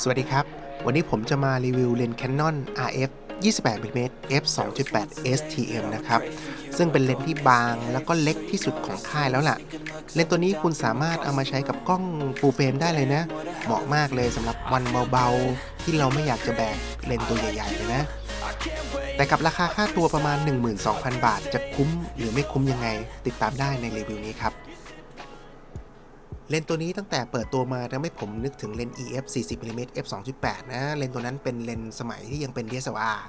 สวัสดีครับ วันนี้ผมจะมารีวิวเลนส์ Canon RF 28mm f 2.8 STM นะครับ ซึ่งเป็นเลนส์ที่บางแล้วก็เล็กที่สุดของค่ายแล้วล่ะ เลนส์ตัวนี้คุณสามารถเอามาใช้กับกล้องฟูลเฟรมได้เลยนะ เหมาะมากเลยสำหรับวันเบาๆ ที่เราไม่อยากจะแบกเลนส์ตัวใหญ่ๆเลยนะ แต่กับราคาค่าตัวประมาณ 12,000 บาท จะคุ้มหรือไม่คุ้มยังไง ติดตามได้ในรีวิวนี้ครับ เลนตัวนี้ตั้งแต่เปิดตัวมาทำให้ผมนึกถึงเลน EF 40mm f 2.8 นะ เลนตัวนั้นเป็นเลนสมัยที่ยังเป็น DSLR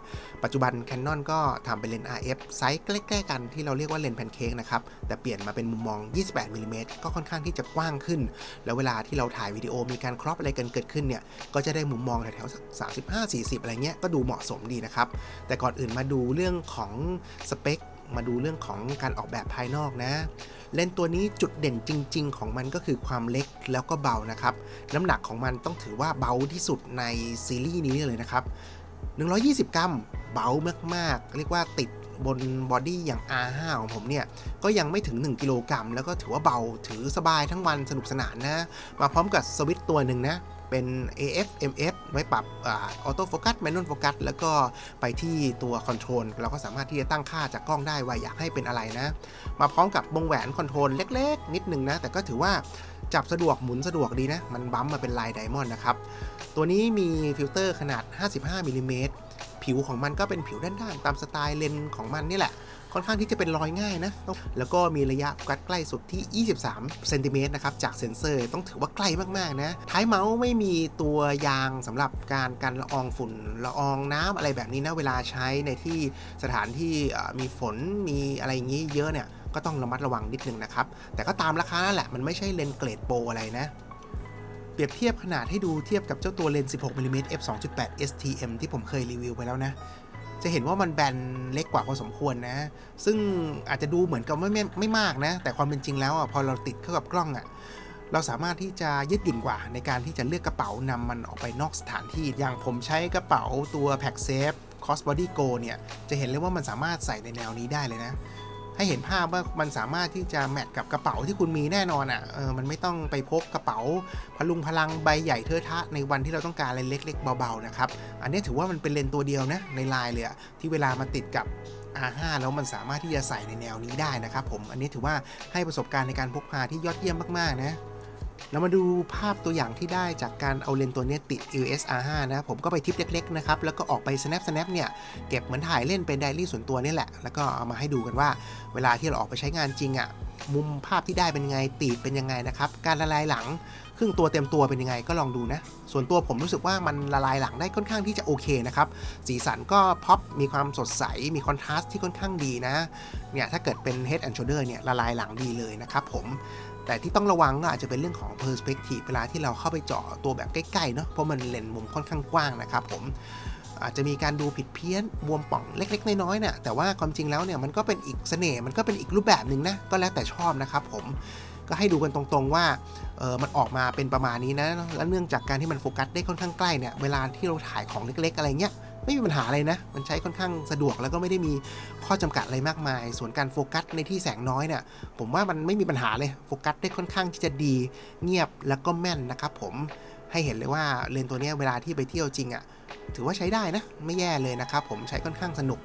ปัจจุบัน Canon ก็ทำเป็นเลน RF ไซส์ใกล้ๆกันที่เราเรียกว่าเลนแพนเค้กนะครับ แต่เปลี่ยนมาเป็นมุมมอง 28mm ก็ค่อนข้างที่จะกว้างขึ้น แล้วเวลาที่เราถ่ายวิดีโอมีการครอปอะไรกันเกิดขึ้นเนี่ย ก็จะได้มุมมองแถวๆ35-40 อะไรเงี้ย ก็ดูเหมาะสมดีนะครับ แต่ก่อนอื่นมาดูเรื่องของสเปค มาดูเรื่องของการออกแบบภายนอกนะ เลนส์ตัวนี้จุดเด่นจริง ๆ ของมันก็คือความเล็กแล้วก็เบานะครับ น้ำหนักของมันต้องถือว่าเบาที่สุดในซีรีส์นี้เลยนะครับ 120 กรัมเบามากๆ เรียกว่าติดบนบอดี้อย่าง R5 ของผมเนี่ย ก็ยังไม่ถึง 1 กิโลกรัมแล้วก็ถือว่าเบาถือสบายทั้งวันสนุกสนานนะ มาพร้อมกับสวิตตัวหนึ่งนะ เป็น AF MF ไว้ปรับออโต้โฟกัสแมนนวลโฟกัสแล้วก็ไปที่ตัวคอนโทรลเราก็สามารถที่จะตั้งค่าจากกล้องได้ว่าอยากให้เป็นอะไรนะ มาพร้อมกับวงแหวนคอนโทรลเล็กๆ นิดนึงนะ แต่ก็ถือว่าจับสะดวกหมุนสะดวกดีนะ มันบัมมาเป็นลายไดมอนด์นะครับ ตัวนี้มีฟิลเตอร์ขนาด 55มิลลิเมตร ผิวของมันก็เป็นผิวด้านๆตามสไตล์เลนของมันนี่แหละ ค่อนข้างที่จะเป็นรอยง่ายนะ แล้วก็มีระยะกัสใกล้สุดที่ 23เซนติเมตรนะครับจากเซ็นเซอร์ต้องถือว่าใกล้มากๆนะ ท้ายเมาส์ไม่มีตัวยางสำหรับการกันละอองฝุ่นละอองน้ำอะไรแบบนี้นะเวลาใช้ในที่สถานที่มีฝนมีอะไรอย่างนี้เยอะเนี่ยก็ต้องระมัดระวังนิดนึงนะครับ แต่ก็ตามราคานั่นแหละ มันไม่ใช่เลนเกรดโปรอะไรนะ เปรียบเทียบขนาดให้ดูเทียบกับเจ้าตัวเลนส์ 16mm f 2.8 STM ที่ผมเคยรีวิวไปแล้วนะ จะเห็นว่ามันแบนเล็กกว่าพอสมควรนะ ซึ่งอาจจะดูเหมือนกับไม่ไม่ไม่มากนะ แต่ความเป็นจริงแล้วอะพอเราติดเข้ากับกล้องอะเราสามารถที่จะยืดหยุ่นกว่าในการที่จะเลือกกระเป๋านำมันออกไปนอกสถานที่ อย่างผมใช้กระเป๋าตัว Pack Safe Crossbody Go เนี่ย จะเห็นเลยว่ามันสามารถใส่ในแนวนี้ได้เลยนะ ให้เห็นภาพว่ามันสามารถที่จะแมทกับกระเป๋าที่คุณมีแน่นอนอะเออมันไม่ต้องไปพกกระเป๋า พลุงพลังใบใหญ่เทอะทะในวันที่เราต้องการอะไรเล็ก ๆ เบาๆนะครับอันนี้ถือว่ามันเป็นเลนตัวเดียวนะในลายเลยอะที่เวลามาติดกับ R5 แล้วมันสามารถที่จะใส่ในแนวนี้ได้นะครับผมอันนี้ถือว่าให้ประสบการณ์ในการพกพาที่ยอดเยี่ยมมากๆนะ เรามาดูภาพตัวอย่างที่ได้จากการเอาเลนส์ตัวนี้ติด EOS R5 นะผมก็ไปทิปเล็กๆนะครับ แล้วก็ออกไป snap snap เนี่ย เก็บเหมือนถ่ายเล่นเป็นไดรี่ส่วนตัวนี่แหละ แล้วก็เอามาให้ดูกันว่า เวลาที่เราออกไปใช้งานจริงอะ่ะ มุมภาพที่ได้เป็นยังไงตีดเป็นยังไงนะครับ การละลายหลังครึ่งตัวเต็มตัวเป็นยังไงก็ลองดูนะ ส่วนตัวผมรู้สึกว่ามันละลายหลังได้ค่อนข้างที่จะโอเคนะครับ สีสันก็พ็อปมีความสดใส มีคอนทราสต์ที่ค่อนข้างดีนะ เนี่ยถ้าเกิดเป็น Head and Shoulder เนี่ยละลายหลังดีเลยนะครับผม แต่ที่ต้องระวังก็อาจจะเป็นเรื่องของ perspective เวลาที่เราเข้าไปเจาะตัวแบบใกล้ๆเนาะเพราะมันเลนส์มุมค่อนข้างกว้างนะครับผมอาจจะมีการดูผิดเพี้ยนบวมป่องเล็ก ๆ น้อยๆนี่ยแต่ว่าความจริงแล้วเนี่ยมันก็เป็นอีกเสน่ห์มันก็เป็นอีกรูปแบบหนึ่งนะก็แล้วแต่ชอบนะครับผมก็ให้ดูกันตรงๆว่าเออมันออกมาเป็นประมาณนี้นะแล้วเนื่องจากการที่มันโฟกัสได้ค่อนข้างใกล้เนี่ยเวลาที่เราถ่ายของเล็ก ๆ อะไรเงี้ย ไม่มีปัญหาอะไรนะ มันใช้ค่อนข้างสะดวกแล้วก็ไม่ได้มีข้อจำกัดอะไรมากมาย ส่วนการโฟกัสในที่แสงน้อยเนี่ยผมว่ามันไม่มีปัญหาเลยโฟกัสได้ค่อนข้างที่จะดีเงียบแล้วก็แม่นนะครับผมให้เห็นเลยว่าเลนส์ตัวนี้เวลาที่ไปเที่ยวจริงอะ่ะถือว่าใช้ได้นะ ไม่แย่เลยนะครับผมใช้ค่อนข้างสนุก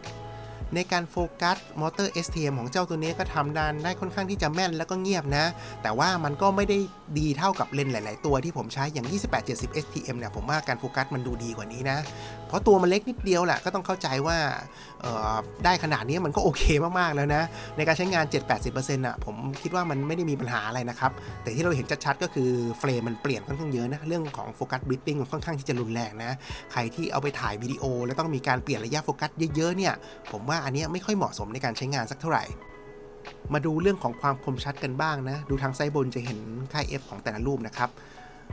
ในการโฟกัสมอเตอร์ STM ของเจ้าตัวนี้ก็ทำดานได้ค่อนข้างที่จะแม่นแล้วก็เงียบนะ แต่ว่ามันก็ไม่ได้ดีเท่ากับเลนส์หลาย ๆ ตัวที่ผมใช้อย่าง 2870 STM เนี่ยผมว่าการโฟกัสมันดูดีกว่านี้นะ เพราะตัวมันเล็กนิดเดียวแหละก็ต้องเข้าใจว่าได้ขนาดนี้มันก็โอเคมากๆแล้วนะ ในการใช้งาน 7-80%อะผมคิดว่ามันไม่ได้มีปัญหาอะไรนะครับ แต่ที่เราเห็นชัดๆก็คือเฟรมมันเปลี่ยนค่อนข้างเยอะนะ เรื่องของโฟกัสบลิปปิ้งมันค่อนข้างที่จะรุนแรงนะ ใครที่เอาไปถ่ายวิดีโอ แล้วต้องมีการเปลี่ยนระยะโฟกัสเยอะๆเนี่ยผมว่าอันนี้ไม่ค่อยเหมาะสมในการใช้งานสักเท่าไหร่มาดูเรื่องของความคมชัดกันบ้างนะ ดูทางซ้ายบนจะเห็นค่า f ของแต่ละรูปนะครับ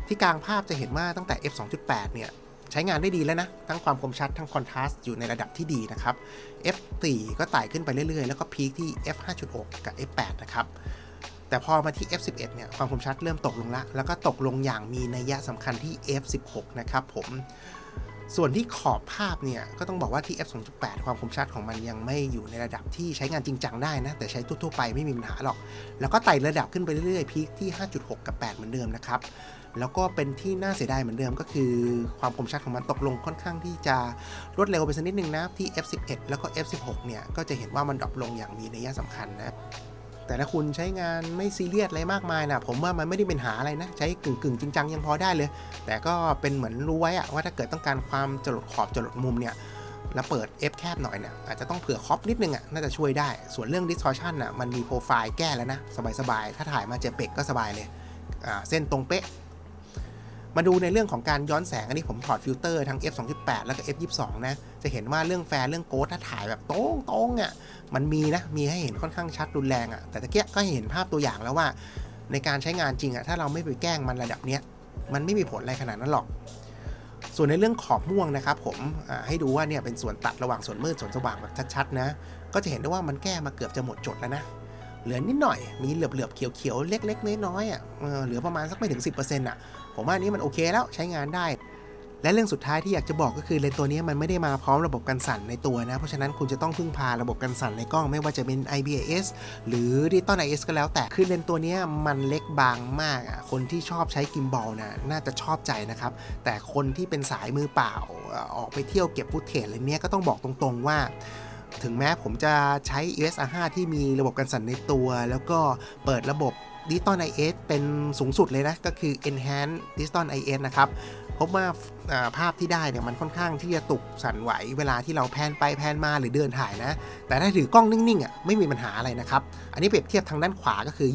ที่กลางภาพจะเห็นว่าตั้งแต่ f 2.8 เนี่ย ใช้งานได้ดีแล้วนะ ทั้งความคมชัดทั้งคอนทราสต์อยู่ในระดับที่ดีนะครับ f 4 ก็ไต่ขึ้นไปเรื่อยๆ แล้วก็พีคที่ f 5.6 กับ f 8 นะครับแต่พอมาที่ f 11 เนี่ย ความคมชัดเริ่มตกลงละ แล้วก็ตกลงอย่างมีนัยยะสำคัญที่ f 16 นะครับผม ส่วนที่ขอบภาพเนี่ย ก็ต้องบอกว่าที่ f 2.8 ความคมชัดของมันยังไม่อยู่ในระดับที่ใช้งานจริงจังได้นะ แต่ใช้ทั่วๆไปไม่มีปัญหาหรอก แล้วก็ไต่ระดับขึ้นไปเรื่อยๆ พีคที่ 5.6 กับ 8 เหมือนเดิมนะครับ แล้วก็เป็นที่น่าเสียดายเหมือนเดิมก็คือ ความคมชัดของมันตกลงค่อนข้างที่จะรวดเร็วไปสักนิดนึงนะที่ F11 แล้วก็ F16 เนี่ย ก็จะเห็นว่ามันดรอปลงอย่างมีนัยสำคัญนะแต่ถ้าคุณใช้งานไม่ซีเรียสอะไรมากมายนะผมว่ามันไม่ได้เป็นหาอะไรนะ ใช้กึ่งกึ่งจริงจังยังพอได้เลย แต่ก็เป็นเหมือนรู้ไว้อะว่าถ้าเกิดต้องการความจรดขอบจรดมุมเนี่ยแล้วเปิด F แคบหน่อยเนี่ยอาจจะต้องเผื่อคอปนิดนึงอะน่าจะช่วยได้ ส่วนเรื่อง distortion อะมันมีโปรไฟล์แก้แล้วนะ สบายๆ ถ้าถ่ายมาเจเปกก็สบายเลยเส้นตรงเป๊ะ มาดูในเรื่องของการย้อนแสงอันนี้ผมถอดฟิลเตอร์ทั้ง f 2.8แล้วก็ f 22นะ จะเห็นว่าเรื่องแฟร์เรื่องโกดถ้าถ่ายแบบตรงตรงๆอะมันมีนะ มีให้เห็นค่อนข้างชัดรุนแรงอะแต่ตะเกียก็เห็นภาพตัวอย่างแล้วว่า ในการใช้งานจริงอะถ้าเราไม่ไปแกล้งมันระดับเนี้ยมันไม่มีผลอะไรขนาดนั้นหรอก ส่วนในเรื่องขอบม่วงนะครับผมให้ดูว่าเนี่ยเป็นส่วนตัดระหว่างส่วนมืดส่วนสว่างแบบชัดๆนะ ก็จะเห็นได้ว่ามันแก้มาเกือบจะหมดจดแล้วนะ เหลือนิดหน่อย มีเหลือบๆเขียวๆ เล็ก ๆ น้อยๆอะเหลือประมาณสักไม่ถึง 10%อะ ผมว่าอันนี้มันโอเคแล้วใช้งานได้ และเรื่องสุดท้ายที่อยากจะบอกก็คือเลนตัวนี้มันไม่ได้มาพร้อมระบบกันสั่นในตัวนะ เพราะฉะนั้นคุณจะต้องพึ่งพาระบบกันสั่นในกล้องไม่ว่าจะเป็น IBIS หรือ Digital IS ก็แล้วแต่ คือเลนตัวนี้มันเล็กบางมากอะ คนที่ชอบใช้กิมบอลนะน่าจะชอบใจนะครับ แต่คนที่เป็นสายมือเปล่าออออกไปเที่ยวเก็บฟุตเทจอะไรเนี้ยก็ต้องบอกตรงๆว่า ถึงแม้ผมจะใช้ es r 5 ที่มีระบบกันสั่นในตัว แล้วก็เปิดระบบ Digital IS เป็นสูงสุดเลยนะ ก็คือ Enhanced Digital IS นะครับพบว่าภาพที่ได้เนี่ยมันค่อนข้างที่จะตกสั่นไหวเวลาที่เราแพนไปแพนมาหรือเดินถ่ายนะ แต่ถ้าถือกล้องนิ่งๆอะไม่มีปัญหาอะไรนะครับ อันนี้เปรียบเทียบทางด้านขวาก็คือ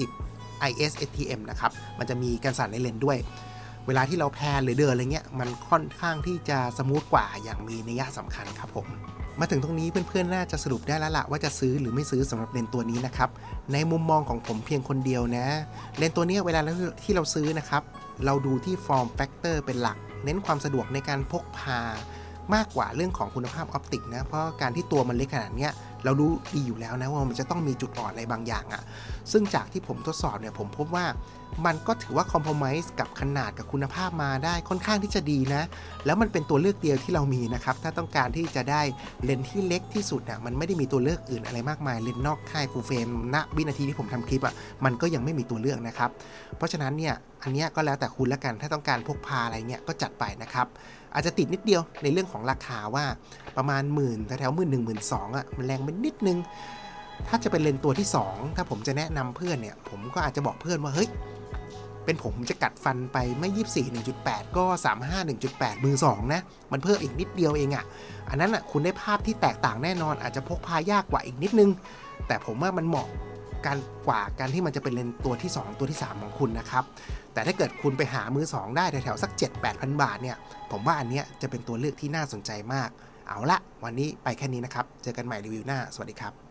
2870 IS STM นะครับ มันจะมีกันสั่นในเลนส์ด้วย เวลาที่เราแพนหรือเดินอะไรเงี้ยมันค่อนข้างที่จะสมูทกว่าอย่างมีนัยสำคัญครับผม มาถึงตรงนี้เพื่อนๆ น่าจะสรุปได้แล้วล่ะว่าจะซื้อหรือไม่ซื้อสำหรับเลนตัวนี้นะครับ ในมุมมองของผมเพียงคนเดียวนะ เลนตัวนี้เวลาที่เราซื้อนะครับ เราดูที่ฟอร์มแฟกเตอร์เป็นหลัก เน้นความสะดวกในการพกพามากกว่าเรื่องของคุณภาพออปติกนะ เพราะการที่ตัวมันเล็กขนาดเนี้ย เรารู้ดีอยู่แล้วนะว่ามันจะต้องมีจุดอ่อนอะไรบางอย่างอะ่ะ ซึ่งจากที่ผมทดสอบเนี่ยผมพบว่ามันก็ถือว่าคอม p r o m i s e กับขนาดกับคุณภาพมาได้ค่อนข้างที่จะดีนะ แล้วมันเป็นตัวเลือกเดียวที่เรามีนะครับ ถ้าต้องการที่จะได้เลนส์ที่เล็กที่สุดอะมันไม่ได้มีตัวเลือกอื่นอะไรมากมาย เลนส์นอกค่ายฟูลเฟรมณวินาทีที่ผมทำคลิปอะมันก็ยังไม่มีตัวเลือกนะครับ เพราะฉะนั้นเนี่ยอันนี้ก็แล้วแต่คุณละกันถ้าต้องการพกพาอะไรเนี่ยก็จัดไปนะครับอาจจะติดนิดเดียวในเรื่องของราคาว่าประมาณหมื่นแถวๆหมื่นหนึ่งหมื่นสองอะมันแรงไปนิดนึง ถ้าจะเป็นเลนตัวที่ 2 ถ้าผมจะแนะนำเพื่อนเนี่ย ผมก็อาจจะบอกเพื่อนว่าเฮ้ยเป็นผมจะกัดฟันไปไม่ 24 1.8 ก็ 35 1.8 มือ 2 นะ มันเพิ่มอีกนิดเดียวเองอะ่ะ อันนั้นอะคุณได้ภาพที่แตกต่างแน่นอน อาจจะพกพายากกว่าอีกนิดนึง แต่ผมว่ามันเหมาะกันกว่าการที่มันจะเป็นเลนตัวที่ 2 ตัวที่ 3 ของคุณนะครับ แต่ถ้าเกิดคุณไปหามือ 2 ได้แถวๆสัก 7-8พันบาทเนี่ย ผมว่าอันเนี้ยจะเป็นตัวเลือกที่น่าสนใจมาก เอาละวันนี้ไปแค่นี้นะครับ เจอกันใหม่รีวิวหน้า สวัสดีครับ